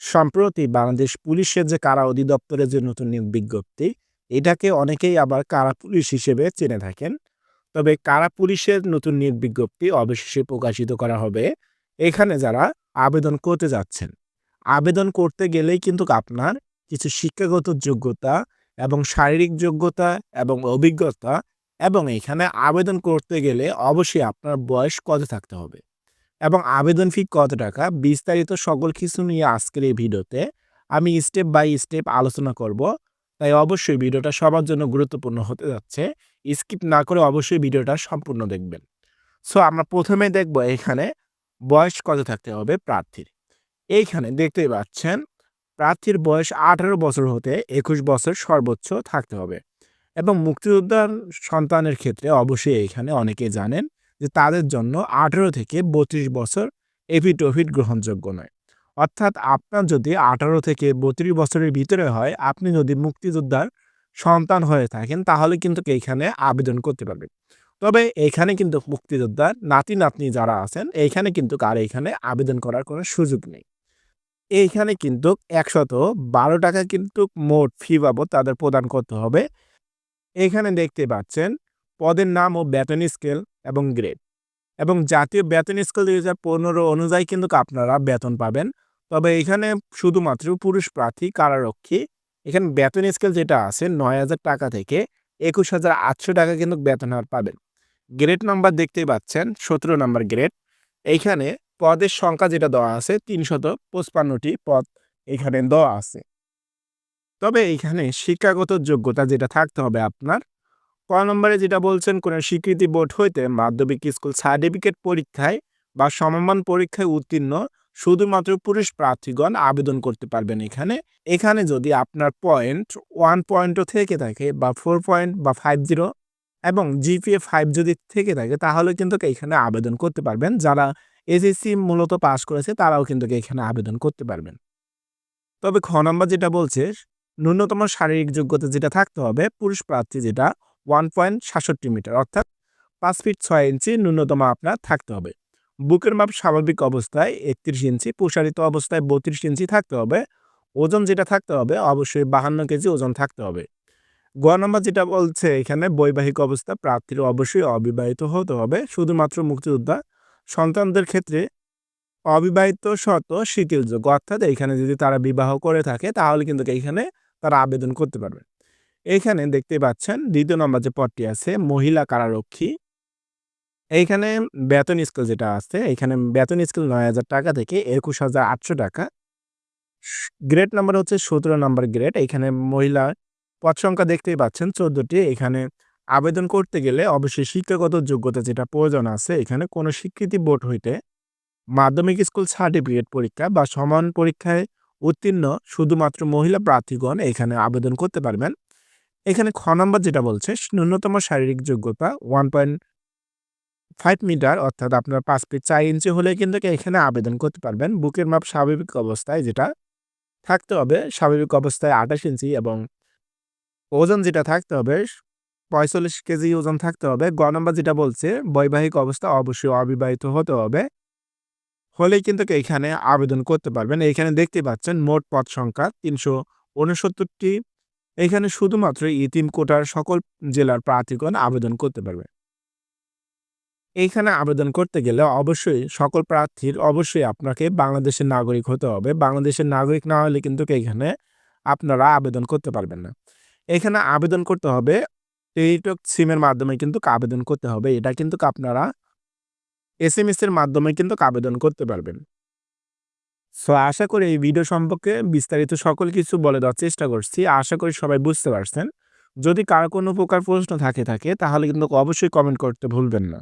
সম্প্রতি বাংলাদেশ পুলিশের যে কারা অধিদপ্তরের যে নতুন নিয়োগ বিজ্ঞপ্তি, এটাকে অনেকেই আবার কারা পুলিশ হিসেবে চেনে থাকেন। তবে কারা পুলিশের নতুন নিয়োগ বিজ্ঞপ্তি অবশেষে প্রকাশিত করা হবে, এখানে যারা আবেদন করতে যাচ্ছেন। আবেদন করতে গেলেই কিন্তু আপনার কিছু শিক্ষাগত যোগ্যতা এবং শারীরিক যোগ্যতা এবং অভিজ্ঞতা এবং এখানে আবেদন করতে গেলে অবশ্যই আপনার বয়স কত থাকতে হবে। এবং আবেদন ফি কত টাকা? বিস্তারিত সকল কিছু নিয়ে আজকের এই ভিডিওতে আমি স্টেপ বাই স্টেপ আলোচনা করব। তাই অবশ্যই ভিডিওটা সবার জন্য গুরুত্বপূর্ণ হতে যাচ্ছে। স্কিপ না করে অবশ্যই ভিডিওটা সম্পূর্ণ দেখবেন। সো আমরা প্রথমে দেখব এখানে বয়স কত থাকতে হবে প্রার্থীর। এইখানে দেখতেই পাচ্ছেন, প্রার্থীর বয়স আঠারো বছর হতে একুশ বছর সর্বোচ্চ থাকতে হবে। এবং মুক্তিযোদ্ধার সন্তানের ক্ষেত্রে অবশ্যই এখানে অনেকে জানেন যে তাদের জন্য আঠেরো থেকে বত্রিশ বছর এফিডভিট গ্রহণযোগ্য নয়। অর্থাৎ আপনার যদি আঠারো থেকে বত্রিশ বছরের ভিতরে হয়, আপনি যদি মুক্তিযোদ্ধার সন্তান হয়ে থাকেন, তাহলে কিন্তু এইখানে আবেদন করতে পারবেন। তবে এখানে কিন্তু মুক্তিযোদ্ধার নাতি নাতনি যারা আছেন, এইখানে কিন্তু কার এখানে আবেদন করার কোনো সুযোগ নেই। এইখানে কিন্তু একশত বারো টাকা কিন্তু মোট ফি বাবদ তাদের প্রদান করতে হবে। এখানে দেখতে পাচ্ছেন, পদের নাম ও বেতন স্কেল এবং গ্রেড এবং জাতীয় বেতন স্কেল দুই হাজার পনেরো অনুযায়ী কিন্তু আপনারা বেতন পাবেন। তবে এখানে শুধুমাত্র পুরুষ প্রার্থী, কারারক্ষী, এখানে বেতন স্কেল যেটা আছে নয় হাজার টাকা থেকে একুশ হাজার আটশো টাকা কিন্তু বেতন হার পাবেন। গ্রেড নাম্বার দেখতেই পাচ্ছেন, সতেরো নাম্বার গ্রেড এইখানে পদের সংখ্যা যেটা দেওয়া আছে তিনশত পঁচপান্নটি পদ এখানে দেওয়া আছে। তবে এখানে শিক্ষাগত যোগ্যতা যেটা থাকতে হবে আপনার ক নম্বরে যেটা বলছেন, কোন স্বীকৃতি বোর্ড হইতে মাধ্যমিক স্কুল সার্টিফিকেট পরীক্ষায় বা সমমান পরীক্ষায় উত্তীর্ণ শুধুমাত্র পুরুষ প্রার্থীগণ আবেদন করতে পারবেন এখানে। এখানে যদি আপনার পয়েন্ট ওয়ান পয়েন্টও থেকে থাকে বা ফোর পয়েন্ট বা ফাইভ জিরো এবং জিপিএ ফাইভ যদি থেকে থাকে, তাহলে কিন্তু এখানে আবেদন করতে পারবেন। যারা এসএসসি মূলত পাশ করেছে, তারাও কিন্তু এখানে আবেদন করতে পারবেন। তবে খ নম্বর যেটা বলছে, ন্যূনতম শারীরিক যোগ্যতা যেটা থাকতে হবে, পুরুষ প্রার্থী যেটা ওয়ান পয়েন্ট সাতষট্টি মিটার, অর্থাৎ পাঁচ ফিট ছয় ইঞ্চি ন্যূনতম আপনার থাকতে হবে। বুকের মাপ স্বাভাবিক অবস্থায় একত্রিশ ইঞ্চি, প্রসারিত অবস্থায় বত্রিশ ইঞ্চি থাকতে হবে। ওজন যেটা থাকতে হবে, অবশ্যই বাহান্ন কেজি ওজন থাকতে হবে। গ নম্বর যেটা বলছে এখানে, বৈবাহিক অবস্থা প্রার্থীর অবশ্যই অবিবাহিত হতে হবে। শুধুমাত্র মুক্তিযোদ্ধা সন্তানদের ক্ষেত্রে অবিবাহিত শত শিথিলযোগ্য অর্থাৎ এখানে যদি তারা বিবাহ করে থাকে, তাহলে কিন্তু এইখানে তারা আবেদন করতে পারবে। এইখানে দেখতে পাচ্ছেন দ্বিতীয় নম্বর যে পদটি আছে, মহিলা কারারক্ষী। এইখানে বেতন স্কেল যেটা আছে এখানে বেতন স্কেল নয় হাজার টাকা থেকে একুশ হাজার আটশো টাকা। গ্রেড নাম্বার হচ্ছে সতেরো নম্বর গ্রেড এখানে মহিলা পদ সংখ্যা দেখতেই পাচ্ছেন চোদ্দটি। এখানে আবেদন করতে গেলে অবশ্যই শিক্ষাগত যোগ্যতা যেটা প্রয়োজন আছে, এখানে কোনো স্বীকৃতি বোর্ড হইতে মাধ্যমিক স্কুল সার্টিফিকেট পরীক্ষা বা সমান পরীক্ষায় উত্তীর্ণ শুধুমাত্র মহিলা প্রার্থীগণ এখানে আবেদন করতে পারবেন। এখানে খ নম্বর যেটা বলছে, ন্যূনতম শারীরিক যোগ্যতা ওয়ান পয়েন্ট ফাইভ মিটার অর্থাৎ আপনার পাঁচ ফিট চার ইঞ্চি হলে কিন্তু এখানে আবেদন করতে পারবেন। বুকের মাপ স্বাভাবিক অবস্থায় যেটা থাকতে হবে, স্বাভাবিক অবস্থায় আঠাশ ইঞ্চি এবং ওজন যেটা থাকতে হবে, পঁয়তাল্লিশ কেজি ওজন থাকতে হবে। গ নম্বর যেটা বলছে, বৈবাহিক অবস্থা অবশ্যই অবিবাহিত হতে হবে। হলেই কিন্তু এখানে আবেদন করতে পারবেন। এখানে দেখতে পাচ্ছেন মোট পদ সংখ্যা তিনশো উনসত্তরটি এখানে শুধুমাত্র ইতিম কোটার সকল জেলার প্রার্থীগণ আবেদন করতে পারবে। এইখানে আবেদন করতে গেলে অবশ্যই সকল প্রার্থীর অবশ্যই আপনাকে বাংলাদেশের নাগরিক হতে হবে। বাংলাদেশের নাগরিক না হলে কিন্তু এখানে আপনারা আবেদন করতে পারবেন না। এখানে আবেদন করতে হবে, টেলিটক সিমের মাধ্যমে কিন্তু আবেদন করতে হবে। এটা কিন্তু আপনারা এস এম এস এর মাধ্যমে কিন্তু আবেদন করতে পারবেন। সো আশা করি এই ভিডিও সম্পর্কে বিস্তারিত সকল কিছু বলে দেওয়ার চেষ্টা করছি। আশা করি সবাই বুঝতে পারছেন। যদি কারও কোনো প্রকার প্রশ্ন থাকে থাকে, তাহলে কিন্তু অবশ্যই কমেন্ট করতে ভুলবেন না।